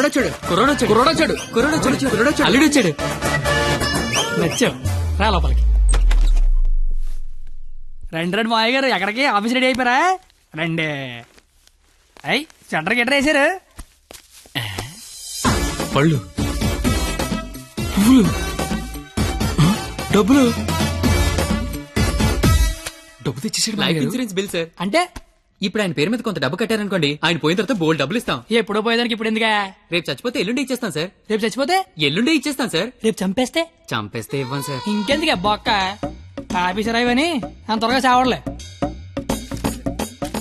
కుర్రోడొచ్చాడు కుర్రోడొచ్చాడు కుర్రోడొచ్చాడు కుర్రోడొచ్చాడు కుర్రోడొచ్చాడు అల్లుడు వచ్చాడు నచ్చావు రా లోపలికి. రండి రండి మావయ్య గారు. ఎక్కడికి? ఆఫీస్ రెడీ అయిపోయారా? రండి. అయ్యి సెంటర్ గిట్టర్ వేసారు పళ్ళు. పువ్వులు. డబ్బులు. డబ్బు తెచ్చేసాడు. ఇన్సూరెన్స్ బిల్ సార్ అంటే ఇప్పుడు ఆయన పేరు మీద కొంత డబ్బు కట్టారనుకోండి ఆయన పోయిన తర్వాత బోల్డ్ డబ్బులు ఇస్తాం. ఎప్పుడో పోయేదానికి ఇప్పుడు ఎందుకా? రేపు చచ్చిపోతే ఎల్లుండి ఇచ్చేస్తాం సార్. రేపు చచ్చిపోతే? ఎల్లుండి ఇచ్చేస్తాం సార్. రేపు చంపేస్తే? చంపేస్తే ఇవ్వం సార్. ఇంకెందుకే బొక్క? ఆఫీసర్ అయ్యని అంత త్వరగా చావడలే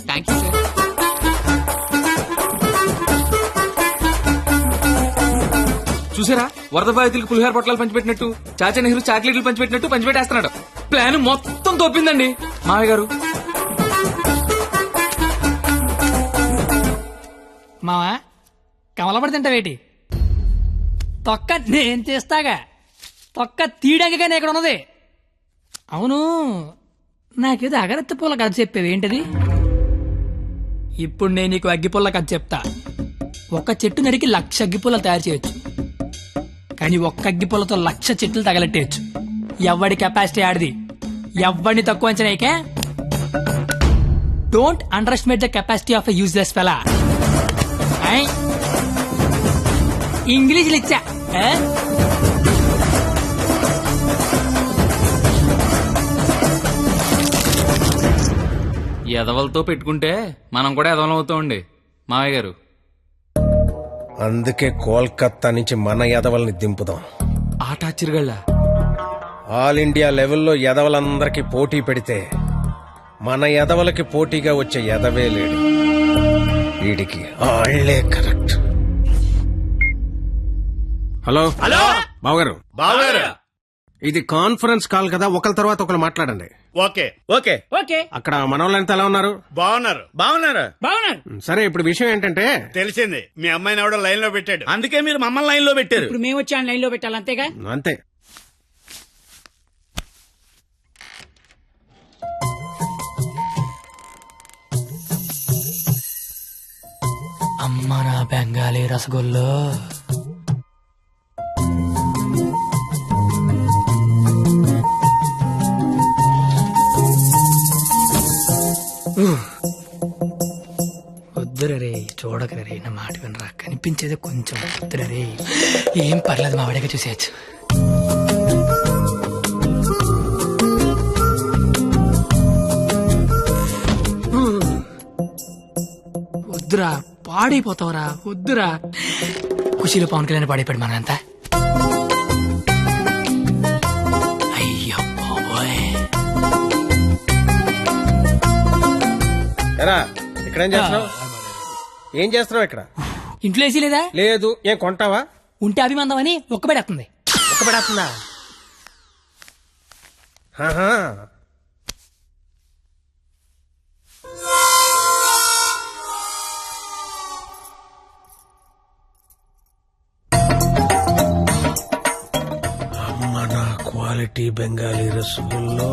థ్యాంక్ యూ సార్ చూసారా? వరద బాధితులకు పులిహార పొట్లాలు పంచిపెట్టినట్టు చాచా నెహ్రూ చాక్లెట్లు పంచిపెట్టినట్టు పంచిపెట్టేస్తున్నాడు. ప్లాన్ మొత్తం తోపిందండి. మామయ్య గారు మావా కమలబడి తింటావేటి? తొక్క నేను తీస్తాగా. తొక్క తీడంగగానే ఇక్కడ ఉన్నది అవును నాకేదో అగరత్తి పూల కథ చెప్పేవి ఏంటది ఇప్పుడు నేను నీకు అగ్గిపుల్ల కథ చెప్తా. ఒక చెట్టు నరికి లక్ష అగ్గిపుల్లలు తయారు చేయొచ్చు. కానీ ఒక్క అగ్గిపుల్లతో లక్ష చెట్లు తగలెట్టేయచ్చు. ఎవడి కెపాసిటీ ఆడిది? ఎవడిని తక్కువ అంచనాయికే don't underestimate the capacity of a useless fellow ఇంగ్లీష్లు ఇచ్చా? ఎదవలతో పెట్టుకుంటే మనం కూడా ఎదవలం అవుతామండి మామయ్య గారు. అందుకే కోల్కత్తా నుంచి మన ఎదవల్ని దింపుదాం. ఆట ఆశ్చర్యగళ్ళ ఆల్ ఇండియా లెవెల్లో ఎదవలందరికీ పోటీ పెడితే మన ఎదవలకి పోటీగా వచ్చే ఎదవే లేడు. వీడికి. ఆళ్ళే కరెక్ట్. హలో? హలో? బావగారు. బావగారు. ఇది కాన్ఫరెన్స్ కాల్ కదా ఒకరి తర్వాత ఒకరు మాట్లాడండి. ఓకే. ఓకే. ఓకే. అక్కడ మనోళ్ళంతా ఎలా ఉన్నారు? బాగున్నారు. బాగున్నారు? బాగున్నాను. సరే ఇప్పుడు విషయం ఏంటంటే తెలిసింది. మీ అమ్మాయిని ఎవడో లైన్లో పెట్టాడు. అందుకే మీరు మమ్మల్ని లైన్లో పెట్టారు. ఇప్పుడు మేము వచ్చి లైన్లో పెట్టాలి అంతేగా? అంతే. అమ్మ నా బెంగాలీ రసగుల్లో. వద్దురే రే చూడకరా నా మాట వినరా. కనిపించేది కొంచెం వద్దురే ఏం పర్లేదు మా వాడిగా చూసేయచ్చు. పాడైపోతావురా. వద్దురా. ఖుషీలో పవన్ కళ్యాణ్ పాడైపోయాడు మనంతా అయ్యో బాబోయ్. ఎరా ఇక్కడ ఏం చేస్తున్నావు ఏం చేస్తున్నావు ఇక్కడ? ఇంట్లో వేసి లేదా? లేదు. ఏం కొంటావా? ఉంటే అభిమందం అని ఒక్కబడేస్తుంది? ఒక్క బెంగాలీ రసగుల్లో.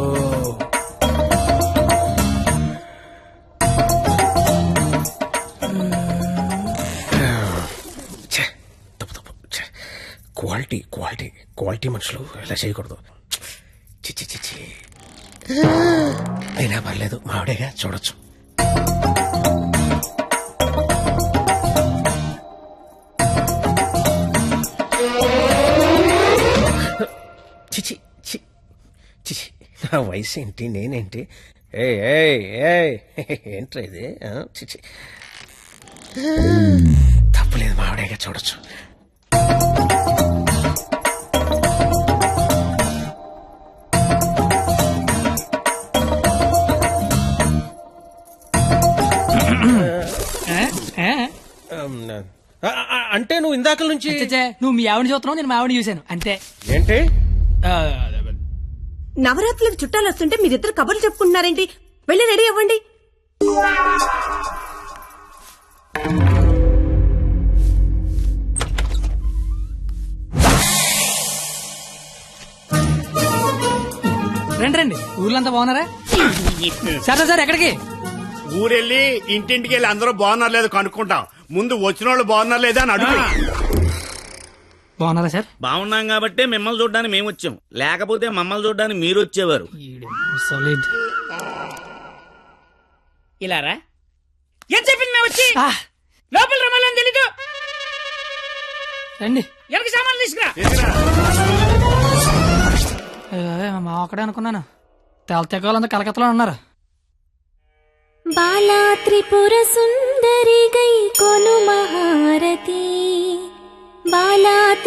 తప్పు తప్పు. క్వాలిటీ క్వాలిటీ క్వాలిటీ మనుషులు ఇలా చేయకూడదు. చిచ్చి చిచ్చి అయినా పర్లేదు మావిడేగా చూడొచ్చు. చిచి చి చిచి నా వయసు ఏంటి? నేనేంటి? ఏ ఏ ఏంట్రా ఇది? తప్పులేదు మావిడేగా చూడొచ్చు. ఏ? ఏ? అంటే నువ్వు ఇందాక నుంచి నువ్వు మీ ఆవిడ చూస్తున్నావు నేను మా ఆవిడ చూశాను. అంతే. ఏంటి? నవరాత్రులకు చుట్టాలు వస్తుంటే మీరిద్దరు కబుర్లు చెప్పుకుంటున్నారేంటి? వెళ్ళి రెడీ అవ్వండి. రండి రండి. ఊర్లంతా బాగున్నారా? సరే సార్ ఎక్కడికి? ఊరెళ్ళి ఇంటింటికి వెళ్ళి అందరూ బాగున్నారు లేదు కనుక్కుంటాం. ముందు వచ్చిన వాళ్ళు బాగున్నారు లేదా అని అడుగు. బాగున్నారా సార్? బాగున్నాం కాబట్టి మిమ్మల్ని చూడడానికి మేము వచ్చాం. లేకపోతే మమ్మల్ని చూడడానికి మీరు వచ్చేవారు. సాలిడ్ ఇలారా ఏం చెప్పింది మేము వచ్చి? లోపల రమ్మాలని తెలీదు. రండి. ఎవరికి సామాన్లు తీసుకురా? మా ఒక్కడే అనుకున్నాను. తెలతెక్కలంతా కలకత్తలో ఉన్నారు. బాలా త్రిపుర సుందరి గై కొను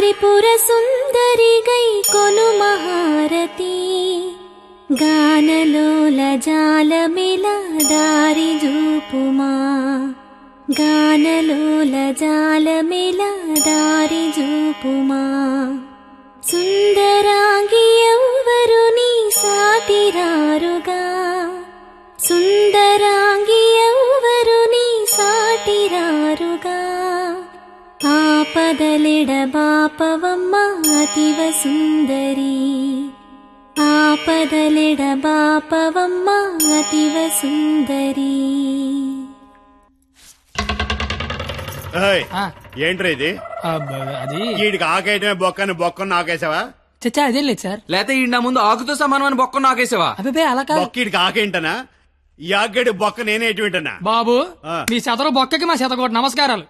బాలా త్రిపుర సుందరి గై కొను మహారతి గానలోల జాలమిల దారి జూపుమా. గానలోల జాలమిల దారి జూపుమా. సుందరాంగి ఎవ్వరు బాపవమ్మ అతివ సుందరి. ఆపదలెడ బాపవమ్మ అతివ సుందరి. ఏంట్రా ఇది? అది వీడికి ఆకేయటమే బొక్కని బొక్కను నాకేసావా? చచ్చా అదేం లేదు సార్. లేకపోతే ఈ నా ముందు ఆకుతో సమానమైన బొక్క నాకేసావా? అభిపే అలా కాదు. బొక్క వీడికి ఆకేంటనా? ఈ ఆకేటి బొక్క నేనే ఎటువంటనా బాబు. మీ శతరు బొక్కకి మా శతకోటి నమస్కారాలు.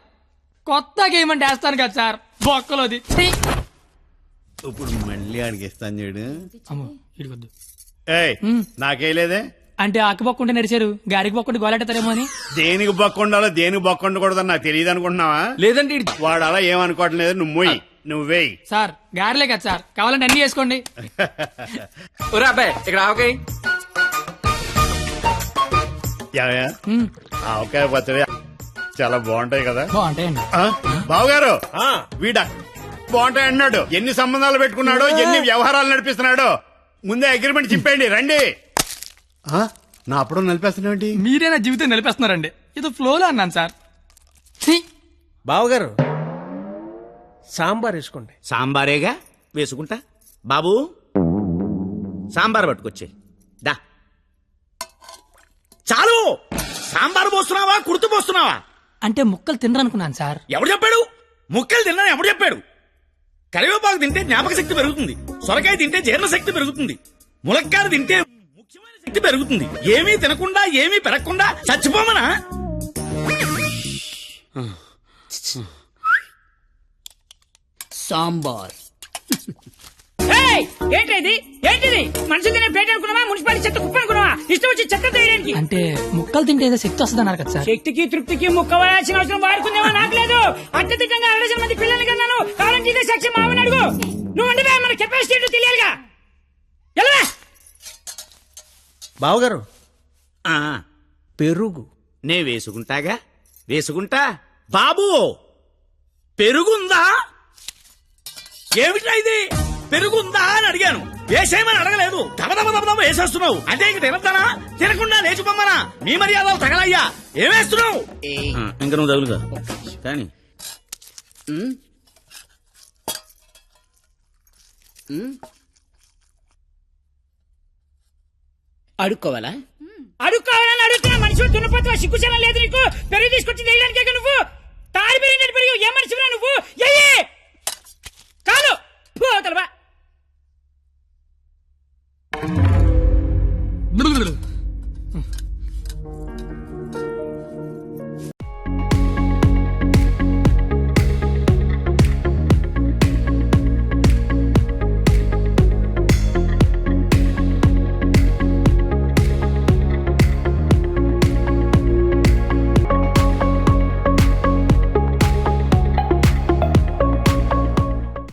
కొత్త గేమ్ అంటే వేస్తాను కదా సార్? బొక్కలోది. ఛీ! ఇప్పుడు మళ్ళీ ఆడికి ఇస్తాను చూడు. అమ్మో ఇడికొద్దు ఏయ్ నాకేలేదే అంటే ఆకు బొక్క ఉంటే నడిచారు గారికి బొక్క ఉంటే గోలెట్టారేమో అని. దేనికి బొక్క ఉండాలో దేనికి బొక్క ఉండకూడదని నాకు తెలియదు అనుకుంటున్నావా? లేదంటే ఈడు- వాడు అలా ఏమనుకోవట్లేదు నువ్వు మొయ్యి నువ్వు వేయి. సార్ గారిలే కదా సార్ కావాలంటే అన్ని చేసుకోండి ఒరే అబ్బాయి ఇక్కడ ఆవకాయ? ఆవకాయ పచ్చడి చాలా బాగుంటాయి కదా. బాగుంటాయండి. ఆ? బావగారు వీడ బాగుంటాయి అన్నాడు. ఎన్ని సంబంధాలు పెట్టుకున్నాడో ఎన్ని వ్యవహారాలు నడిపిస్తున్నాడో. ముందే అగ్రిమెంట్ చెప్పండి రండి. ఆ? నా అప్పుడు నడిపేస్తున్నాడు మీరే నా జీవితం నిలిపేస్తున్నారండి. ఇది ఫ్లోలో అన్నాను సార్. ఛీ! బావగారు సాంబార్ వేసుకోండి. సాంబారేగా? వేసుకుంటా? బాబు! సాంబార్ పట్టుకొచ్చే. దా. చాలు! సాంబార్ పోస్తున్నావా? కుర్తు పోస్తున్నావా? అంటే ముక్కలు తినరనుకున్నాను సార్. ఎవడు చెప్పాడు? ముక్కలు తిన్నాను ఎవడు చెప్పాడు? కరివేపాకు తింటే జ్ఞాపక శక్తి పెరుగుతుంది. సొరకాయ తింటే జీర్ణ శక్తి పెరుగుతుంది. ములక్కాయ తింటే ముఖ్యమైన శక్తి పెరుగుతుంది. ఏమీ తినకుండా ఏమీ పెరగకుండా చచ్చిపోమనా? సాంబార్. ఏయ్, ఏంటి ఇది? ఏంటిది? మనుషులు తినే ప్లేట్ అనుకున్నావా? మున్సిపాలిటీ చెత్త కుప్ప అనుకున్నావా? ఇష్టం వచ్చి చెత్త తీయడానికి. అంటే ముక్కలు తింటే ఏదో శక్తి వస్తుంది అన్నారు కదా సార్. శక్తికి తృప్తికి ముక్కవలసిన అవసరం వాడుకుందేమో నాకు లేదు. అత్యధికంగా అరవై మంది పిల్లల్ని కన్నాను. కావాలంటే ఇదే సాక్షి మామని అడుగు. నువ్వు అంటే మన కెపాసిటీ తెలియాలిగా. ఎలా బావగారు ఆ, పెరుగు. నే వేసుకుంటాగా? వేసుకుంటా? బాబు పెరుగుందా? ఏమిటా ఇది? పెరుగుందా అని అడిగాను. వేసేయమని అడగలేదు. వేసేస్తున్నావు. అంటే ఇంక తినద్దానా? తినకుండా లేచిపోమ్మనా? మీ మర్యాదలు తగలయ్యా. ఏమేస్తున్నావు ఇంకా నువ్వు తగులుగా కానీ. అడుక్కోవాలా? అడుక్కోవాలని అడుగుతున్నా. మనిషి దున్నపోతున్నా సిగ్గుచనం లేదు నీకు. పెరుగు తీసుకొచ్చి వేయడానికే